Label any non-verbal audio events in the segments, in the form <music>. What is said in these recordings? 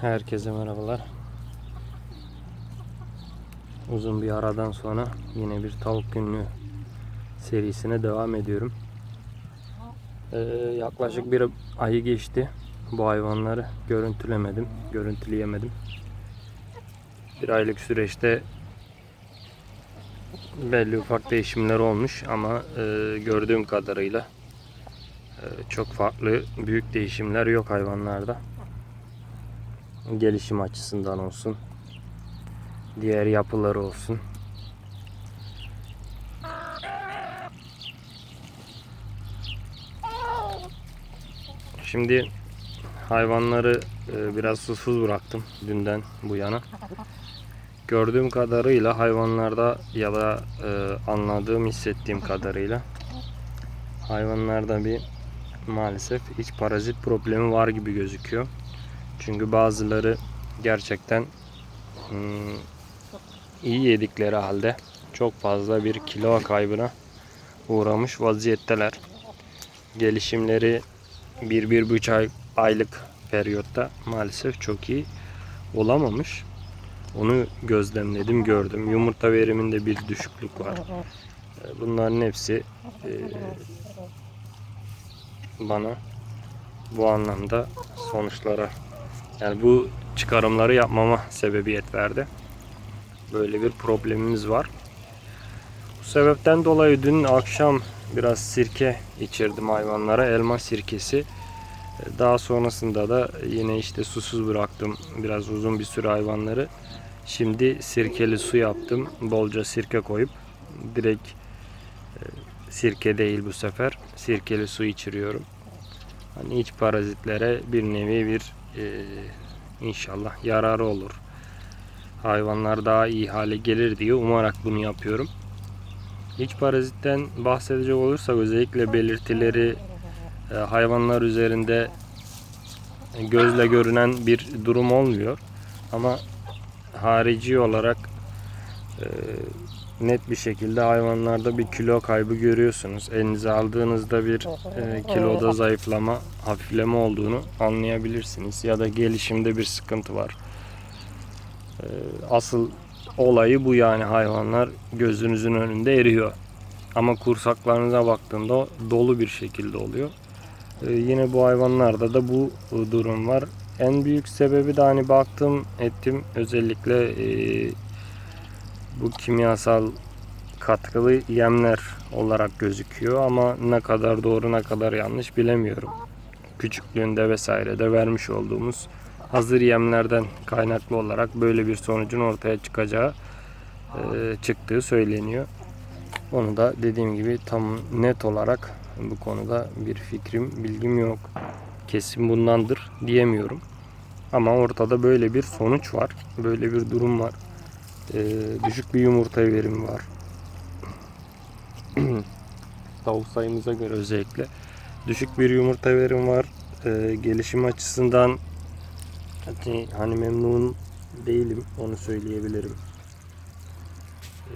Herkese merhabalar. Uzun bir aradan sonra yine bir tavuk günlüğü serisine devam ediyorum. Ee, yaklaşık bir ayı geçti. Bu hayvanları görüntülemedim, görüntüleyemedim. Bir aylık süreçte belli ufak değişimler olmuş ama e, gördüğüm kadarıyla e, çok farklı büyük değişimler yok hayvanlarda gelişim açısından olsun diğer yapıları olsun şimdi hayvanları e, biraz susuz bıraktım dünden bu yana gördüğüm kadarıyla hayvanlarda ya da e, anladığım hissettiğim kadarıyla hayvanlarda bir maalesef iç parazit problemi var gibi gözüküyor çünkü bazıları gerçekten hmm, iyi yedikleri halde çok fazla bir kilo kaybına uğramış vaziyetteler. Gelişimleri 1-1,5 ay, aylık periyotta maalesef çok iyi olamamış. Onu gözlemledim, gördüm. Yumurta veriminde bir düşüklük var. Bunların hepsi e, bana bu anlamda sonuçlara yani bu çıkarımları yapmama sebebiyet verdi. Böyle bir problemimiz var. Bu sebepten dolayı dün akşam biraz sirke içirdim hayvanlara. Elma sirkesi. Daha sonrasında da yine işte susuz bıraktım biraz uzun bir süre hayvanları. Şimdi sirkeli su yaptım. Bolca sirke koyup direkt e, sirke değil bu sefer sirkeli su içiriyorum. Hani iç parazitlere bir nevi bir e, inşallah yararı olur. Hayvanlar daha iyi hale gelir diye umarak bunu yapıyorum. İç parazitten bahsedecek olursak özellikle belirtileri e, hayvanlar üzerinde gözle görünen bir durum olmuyor. Ama harici olarak e, net bir şekilde hayvanlarda bir kilo kaybı görüyorsunuz. Elinize aldığınızda bir e, kiloda zayıflama, hafifleme olduğunu anlayabilirsiniz. Ya da gelişimde bir sıkıntı var. Asıl olayı bu yani hayvanlar gözünüzün önünde eriyor. Ama kursaklarınıza baktığında dolu bir şekilde oluyor. E, yine bu hayvanlarda da bu durum var. En büyük sebebi de hani baktım ettim özellikle e, bu kimyasal katkılı yemler olarak gözüküyor ama ne kadar doğru ne kadar yanlış bilemiyorum. Küçüklüğünde vesaire de vermiş olduğumuz hazır yemlerden kaynaklı olarak böyle bir sonucun ortaya çıkacağı e, çıktığı söyleniyor. Onu da dediğim gibi tam net olarak bu konuda bir fikrim, bilgim yok. Kesin bundandır diyemiyorum. Ama ortada böyle bir sonuç var. Böyle bir durum var. Ee, düşük bir yumurta verimi var. <clears throat> Tavuk sayımıza göre özellikle düşük bir yumurta verim var. Ee, gelişim açısından hani, hani memnun değilim onu söyleyebilirim.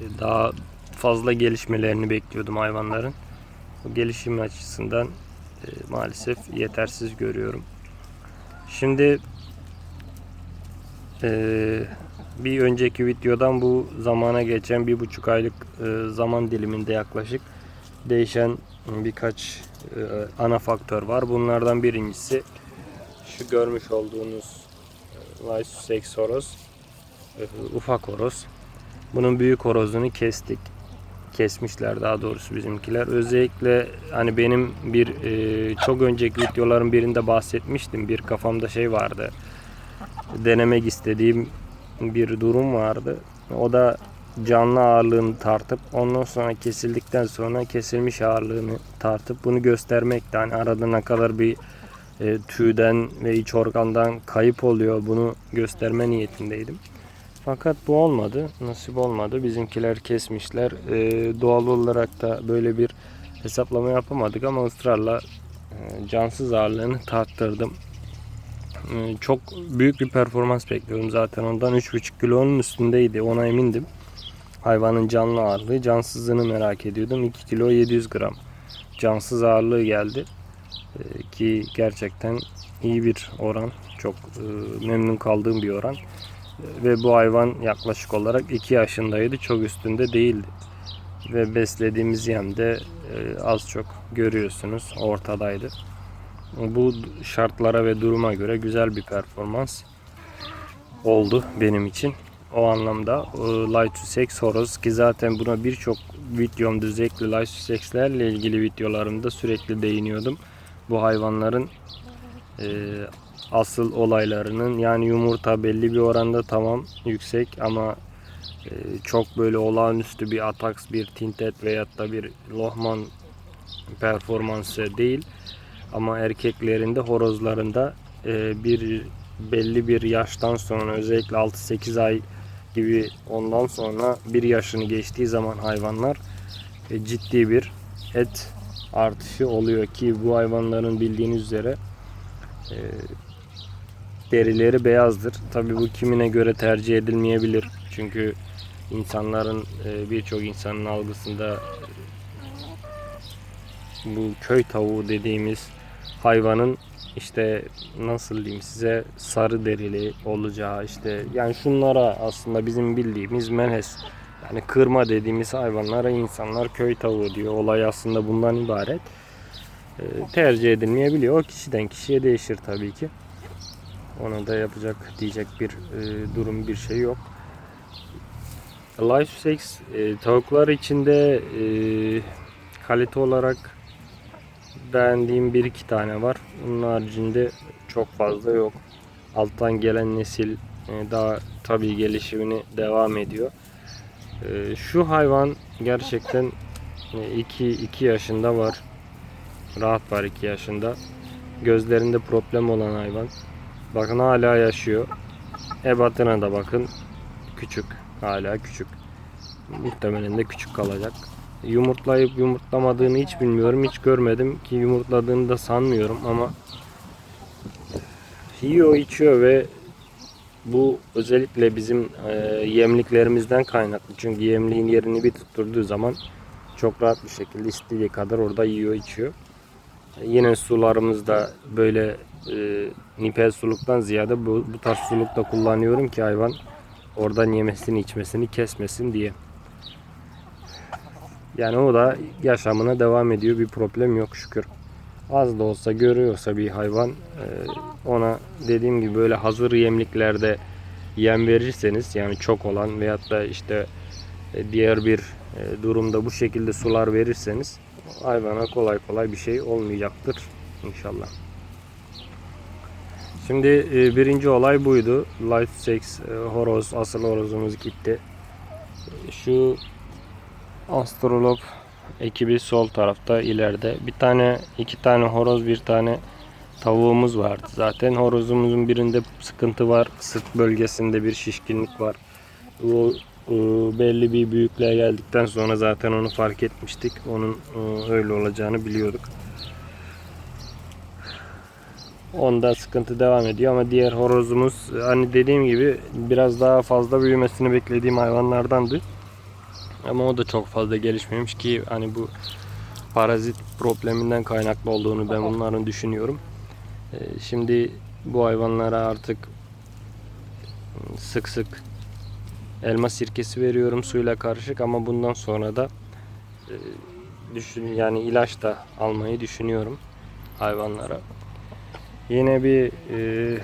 Ee, daha fazla gelişmelerini bekliyordum hayvanların. Bu gelişim açısından e, maalesef yetersiz görüyorum. Şimdi eee bir önceki videodan bu zamana geçen bir buçuk aylık e, zaman diliminde yaklaşık değişen birkaç e, ana faktör var. Bunlardan birincisi şu görmüş olduğunuz Lysus horoz e, ufak horoz. Bunun büyük horozunu kestik. Kesmişler daha doğrusu bizimkiler. Özellikle hani benim bir e, çok önceki videoların birinde bahsetmiştim. Bir kafamda şey vardı. Denemek istediğim bir durum vardı. O da canlı ağırlığını tartıp ondan sonra kesildikten sonra kesilmiş ağırlığını tartıp bunu göstermekti. Hani arada ne kadar bir e, tüyden ve iç organdan kayıp oluyor bunu gösterme niyetindeydim. Fakat bu olmadı. Nasip olmadı. Bizimkiler kesmişler. E, doğal olarak da böyle bir hesaplama yapamadık ama ısrarla e, cansız ağırlığını tarttırdım. E, Çok büyük bir performans bekliyorum zaten ondan 3,5 kilonun üstündeydi ona emindim. Hayvanın canlı ağırlığı, cansızlığını merak ediyordum. 2 kilo 700 gram cansız ağırlığı geldi. E, Ki gerçekten iyi bir oran. Çok e, memnun kaldığım bir oran. Ve bu hayvan yaklaşık olarak 2 yaşındaydı. Çok üstünde değildi. Ve beslediğimiz yem de e, az çok görüyorsunuz ortadaydı. Bu şartlara ve duruma göre güzel bir performans oldu benim için. O anlamda e, Light Sussex Horoz ki zaten buna birçok videomda özellikle Light Sussex'lerle ilgili videolarımda sürekli değiniyordum. Bu hayvanların e, asıl olaylarının yani yumurta belli bir oranda tamam yüksek ama e, çok böyle olağanüstü bir Atax, bir Tinted veyahut da bir Lohman performansı değil. Ama erkeklerinde, horozlarında e, bir belli bir yaştan sonra özellikle 6-8 ay gibi ondan sonra bir yaşını geçtiği zaman hayvanlar e, ciddi bir et artışı oluyor ki bu hayvanların bildiğiniz üzere e, derileri beyazdır. Tabi bu kimine göre tercih edilmeyebilir. Çünkü insanların e, birçok insanın algısında bu köy tavuğu dediğimiz hayvanın işte nasıl diyeyim size sarı derili olacağı işte yani şunlara aslında bizim bildiğimiz melez yani kırma dediğimiz hayvanlara insanlar köy tavuğu diyor. Olay aslında bundan ibaret. Ee, tercih edilmeyebiliyor. O kişiden kişiye değişir tabii ki. Ona da yapacak diyecek bir e, durum bir şey yok. Life Sex e, tavuklar içinde e, kalite olarak beğendiğim bir iki tane var. Bunun haricinde çok fazla yok. Alttan gelen nesil e, daha tabii gelişimini devam ediyor. E, Şu hayvan gerçekten 2 2 yaşında var. Rahat var 2 yaşında. Gözlerinde problem olan hayvan. Bakın hala yaşıyor. Ebatına da bakın. Küçük. Hala küçük. Muhtemelen de küçük kalacak. Yumurtlayıp yumurtlamadığını hiç bilmiyorum. Hiç görmedim ki yumurtladığını da sanmıyorum ama yiyor içiyor ve bu özellikle bizim e, yemliklerimizden kaynaklı. Çünkü yemliğin yerini bir tutturduğu zaman çok rahat bir şekilde istediği kadar orada yiyor içiyor. Yine sularımızda böyle e, nipel suluktan ziyade bu, bu tarz suluk da kullanıyorum ki hayvan oradan yemesini içmesini kesmesin diye. Yani o da yaşamına devam ediyor. Bir problem yok şükür. Az da olsa görüyorsa bir hayvan e, ona dediğim gibi böyle hazır yemliklerde yem verirseniz yani çok olan veyahut da işte e, diğer bir e, durumda bu şekilde sular verirseniz hayvana kolay kolay bir şey olmayacaktır inşallah. Şimdi birinci olay buydu. Light Sex horoz, asıl horozumuz gitti. Şu astrolog ekibi sol tarafta ileride. Bir tane, iki tane horoz, bir tane tavuğumuz vardı. Zaten horozumuzun birinde sıkıntı var. Sırt bölgesinde bir şişkinlik var. O e, belli bir büyüklüğe geldikten sonra zaten onu fark etmiştik. Onun e, öyle olacağını biliyorduk. Onda sıkıntı devam ediyor ama diğer horozumuz hani dediğim gibi biraz daha fazla büyümesini beklediğim hayvanlardandı. Ama o da çok fazla gelişmemiş ki hani bu parazit probleminden kaynaklı olduğunu ben bunların düşünüyorum. Ee, Şimdi bu hayvanlara artık sık sık elma sirkesi veriyorum suyla karışık ama bundan sonra da e, düşün yani ilaç da almayı düşünüyorum hayvanlara. Yine bir e,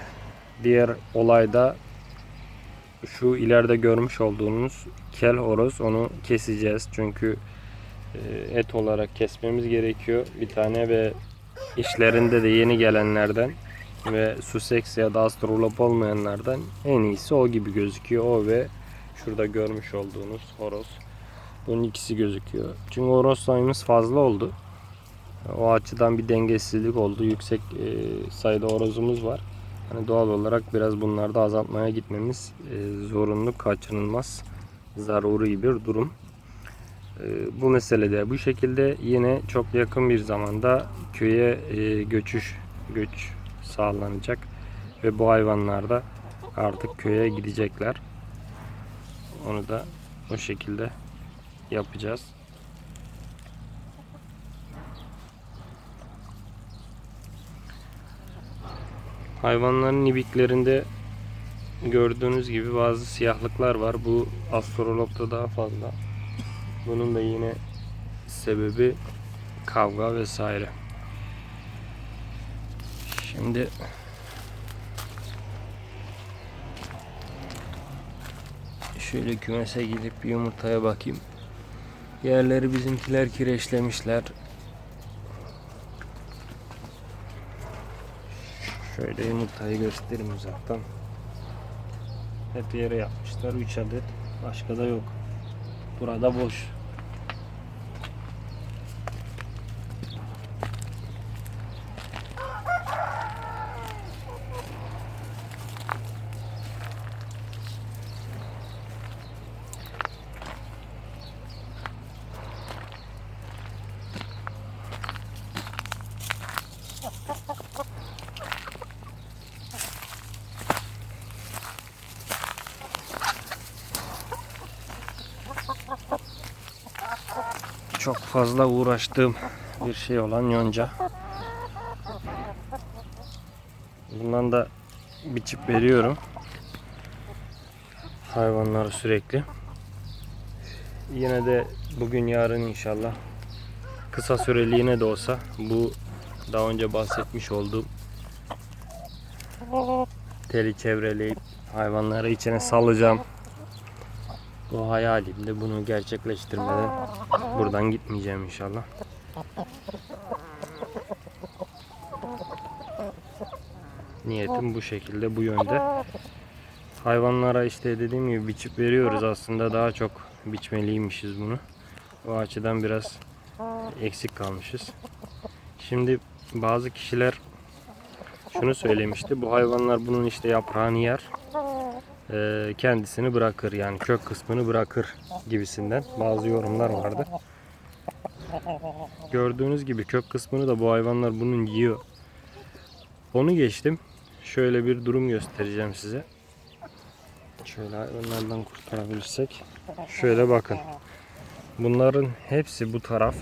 diğer olayda şu ileride görmüş olduğunuz kel horoz onu keseceğiz. Çünkü e, et olarak kesmemiz gerekiyor. Bir tane ve işlerinde de yeni gelenlerden ve Sussex ya da Astrolop olmayanlardan en iyisi o gibi gözüküyor. O ve şurada görmüş olduğunuz horoz. Bunun ikisi gözüküyor. Çünkü horoz sayımız fazla oldu. O açıdan bir dengesizlik oldu. Yüksek e, sayıda horozumuz var Hani doğal olarak biraz bunlarda azaltmaya gitmemiz e, zorunlu, kaçınılmaz, zaruri bir durum. Ee, bu meselede bu şekilde yine çok yakın bir zamanda köye e, göçüş göç sağlanacak ve bu hayvanlar da artık köye gidecekler. Onu da o şekilde yapacağız. Hayvanların ibiklerinde gördüğünüz gibi bazı siyahlıklar var. Bu astrolopta daha fazla. Bunun da yine sebebi kavga vesaire. Şimdi şöyle kümese gidip bir yumurtaya bakayım. Yerleri bizimkiler kireçlemişler. Şöyle yumurtayı göstereyim uzaktan. Hep yere yapmışlar. 3 adet. Başka da yok. Burada boş. Çok fazla uğraştığım bir şey olan yonca. Bundan da biçip veriyorum. Hayvanları sürekli. Yine de bugün yarın inşallah kısa süreliğine de olsa bu daha önce bahsetmiş olduğum teli çevreleyip hayvanları içine salacağım. Bu hayalimde bunu gerçekleştirmeden buradan gitmeyeceğim inşallah. Niyetim bu şekilde, bu yönde. Hayvanlara işte dediğim gibi biçip veriyoruz aslında daha çok biçmeliymişiz bunu. O açıdan biraz eksik kalmışız. Şimdi bazı kişiler şunu söylemişti. Bu hayvanlar bunun işte yaprağını yer. E, kendisini bırakır yani kök kısmını bırakır gibisinden bazı yorumlar vardı. Gördüğünüz gibi kök kısmını da bu hayvanlar bunun yiyor. Onu geçtim. Şöyle bir durum göstereceğim size. Şöyle hayvanlardan kurtarabilirsek. Şöyle bakın. Bunların hepsi bu taraf.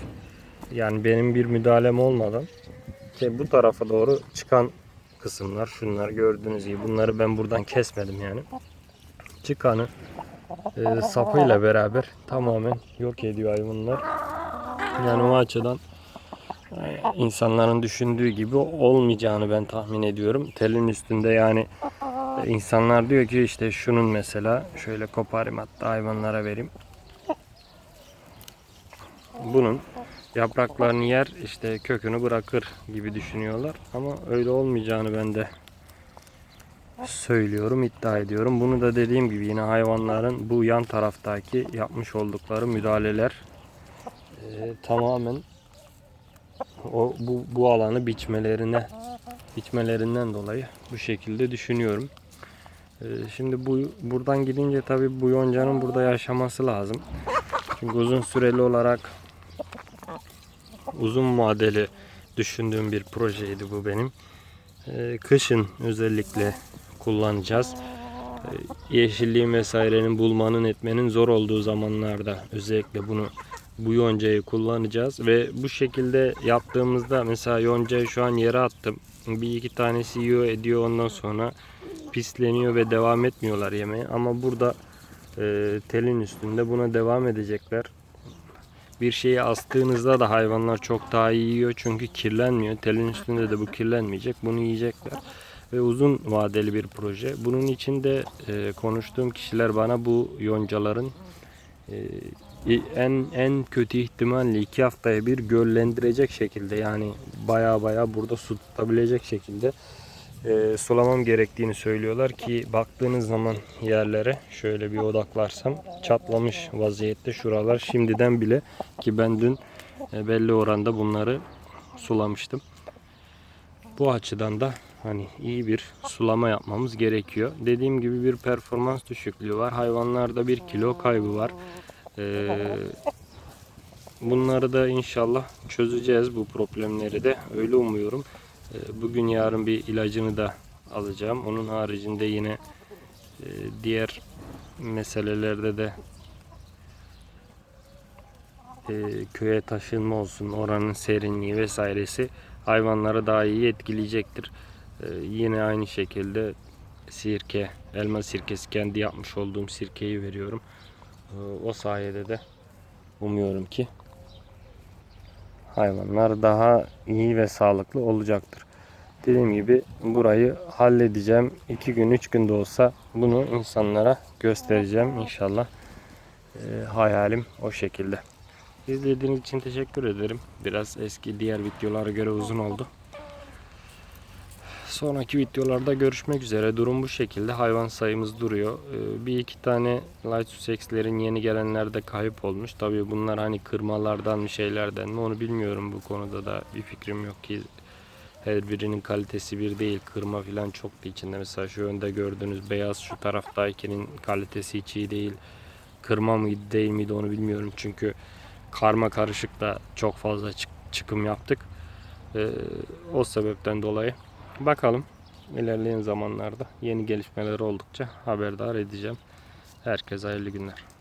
Yani benim bir müdahalem olmadan bu tarafa doğru çıkan kısımlar şunlar gördüğünüz gibi bunları ben buradan kesmedim yani. Çıkanı e, sapıyla beraber tamamen yok ediyor hayvanlar. Yani o açıdan e, insanların düşündüğü gibi olmayacağını ben tahmin ediyorum. Telin üstünde yani e, insanlar diyor ki işte şunun mesela şöyle koparayım hatta hayvanlara vereyim. Bunun yapraklarını yer işte kökünü bırakır gibi düşünüyorlar ama öyle olmayacağını ben de söylüyorum iddia ediyorum. Bunu da dediğim gibi yine hayvanların bu yan taraftaki yapmış oldukları müdahaleler e, tamamen o bu, bu alanı biçmelerine biçmelerinden dolayı bu şekilde düşünüyorum. E, şimdi bu buradan gidince tabii bu yoncanın burada yaşaması lazım. Çünkü uzun süreli olarak uzun vadeli düşündüğüm bir projeydi bu benim. Ee, kışın özellikle kullanacağız. Ee, yeşilliğin vesairenin bulmanın etmenin zor olduğu zamanlarda özellikle bunu bu yoncayı kullanacağız ve bu şekilde yaptığımızda mesela yoncayı şu an yere attım. Bir iki tanesi yiyor ediyor ondan sonra pisleniyor ve devam etmiyorlar yemeye ama burada e, telin üstünde buna devam edecekler bir şeyi astığınızda da hayvanlar çok daha iyi yiyor çünkü kirlenmiyor. Telin üstünde de bu kirlenmeyecek. Bunu yiyecekler. Ve uzun vadeli bir proje. Bunun için de e, konuştuğum kişiler bana bu yoncaların e, en en kötü ihtimalle iki haftaya bir göllendirecek şekilde yani baya baya burada su tutabilecek şekilde e, sulamam gerektiğini söylüyorlar ki baktığınız zaman yerlere şöyle bir odaklarsam çatlamış vaziyette şuralar şimdiden bile ki ben dün e, belli oranda bunları sulamıştım. Bu açıdan da hani iyi bir sulama yapmamız gerekiyor. Dediğim gibi bir performans düşüklüğü var. Hayvanlarda bir kilo kaybı var. Ee, bunları da inşallah çözeceğiz bu problemleri de öyle umuyorum. Ee, Bugün yarın bir ilacını da alacağım. Onun haricinde yine e, diğer meselelerde de e, köye taşınma olsun, oranın serinliği vesairesi hayvanları daha iyi etkileyecektir. E, yine aynı şekilde sirke, elma sirkesi kendi yapmış olduğum sirkeyi veriyorum. E, o sayede de umuyorum ki hayvanlar daha iyi ve sağlıklı olacaktır. Dediğim gibi burayı halledeceğim. 2 gün 3 gün de olsa bunu insanlara göstereceğim inşallah. E, hayalim o şekilde. İzlediğiniz için teşekkür ederim. Biraz eski diğer videolara göre uzun oldu. Sonraki videolarda görüşmek üzere. Durum bu şekilde. Hayvan sayımız duruyor. Ee, Bir iki tane Light Sussex'lerin yeni gelenlerde kayıp olmuş. Tabii bunlar hani kırmalardan mı şeylerden mi onu bilmiyorum. Bu konuda da bir fikrim yok ki. Her birinin kalitesi bir değil. Kırma falan çoktu içinde. Mesela şu önde gördüğünüz beyaz şu taraftakinin kalitesi hiç iyi değil. Kırma mıydı değil miydi onu bilmiyorum. Çünkü karma karışık da çok fazla çık- çıkım yaptık. Ee, o sebepten dolayı bakalım ilerleyen zamanlarda yeni gelişmeler oldukça haberdar edeceğim. Herkese hayırlı günler.